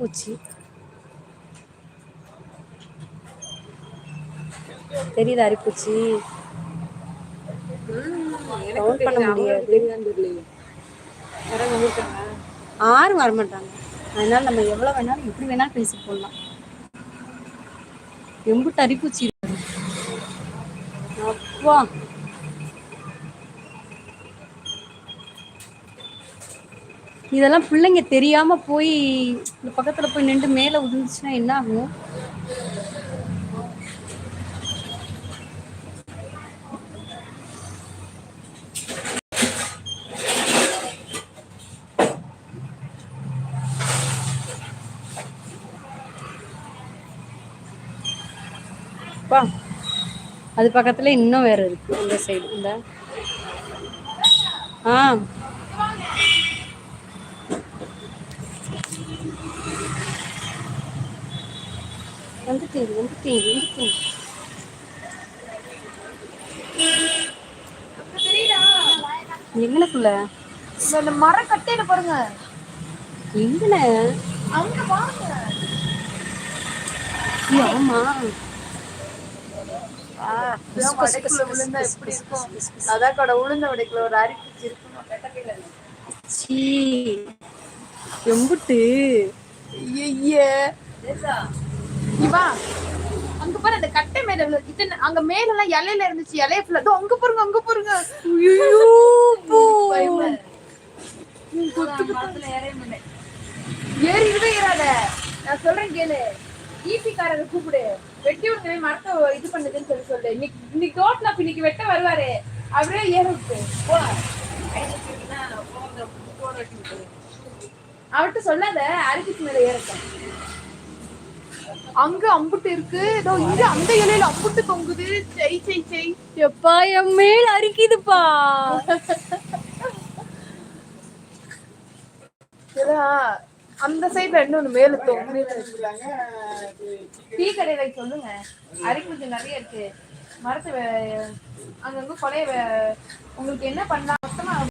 அரிப்பூச்சி தெரியுதா அரிப்பூச்சி. கவுண்ட் பண்ண முடியாது. யாரும் வரமாட்டாங்க. அதனால நம்ம எவ்வளவு வேணாலும் எப்படி வேணாலும் பேசி போடலாம் எம்புட்டு அரிப்பூச்சி அப்பா. இதெல்லாம் பிள்ளைங்க தெரியாம போய் இந்த பக்கத்துல போய் நின்று மேல உதிர்ந்துச்சுன்னா என்ன ஆகும்? அப்பா அது பக்கத்துல இன்னும் வேற இருக்கு இந்த சைடு இந்த. ஆ. வந்துட்டேன் வந்துட்டேன் வந்துட்டேன். எங்கனக்குள்ள இந்த மர கட்டையில பாருங்க. எங்கன? அங்க பாருங்க. ஆமா. எம்புட்டு. ஐயே இவா அங்க பாரு அந்த கட்டை மேல இது அங்க மேல எல்லாம் இலையில இருந்துச்சு இலைய ஃபுல்லா இதோ அங்க பாருங்க அங்க பாருங்க. ஐயோ போ. ஏறிடவே ஏறாத நான் சொல்றேன் கேளு. ஈபி காரரை கூப்பிடு. வெட்டி விடுங்க மரத்தை இது பண்ணுதுன்னு சொல்லி சொல்லு. இன்னைக்கு இன்னைக்கு தோட்டல இன்னைக்கு வெட்ட வருவாரு. அவரே ஏற விட்டு போலாம் அவர்கிட்ட சொல்லாத அரிசிக்கு மேல ஏறட்டும். அங்க அம்புட்டு இருக்கு. இங்க அந்த இலையில அம்புட்டு தொங்குது. செய் செய் செய். எப்பா என் மேல் அரிக்குதுப்பா. அந்த சைடுல இன்னொன்னு மேல தொங்கு டீ கடையில சொல்லுங்க. அரிக்குது நிறைய இருக்கு. மரத்தை அங்கங்க கொலைய உங்களுக்கு என்ன பண்ணலாம்?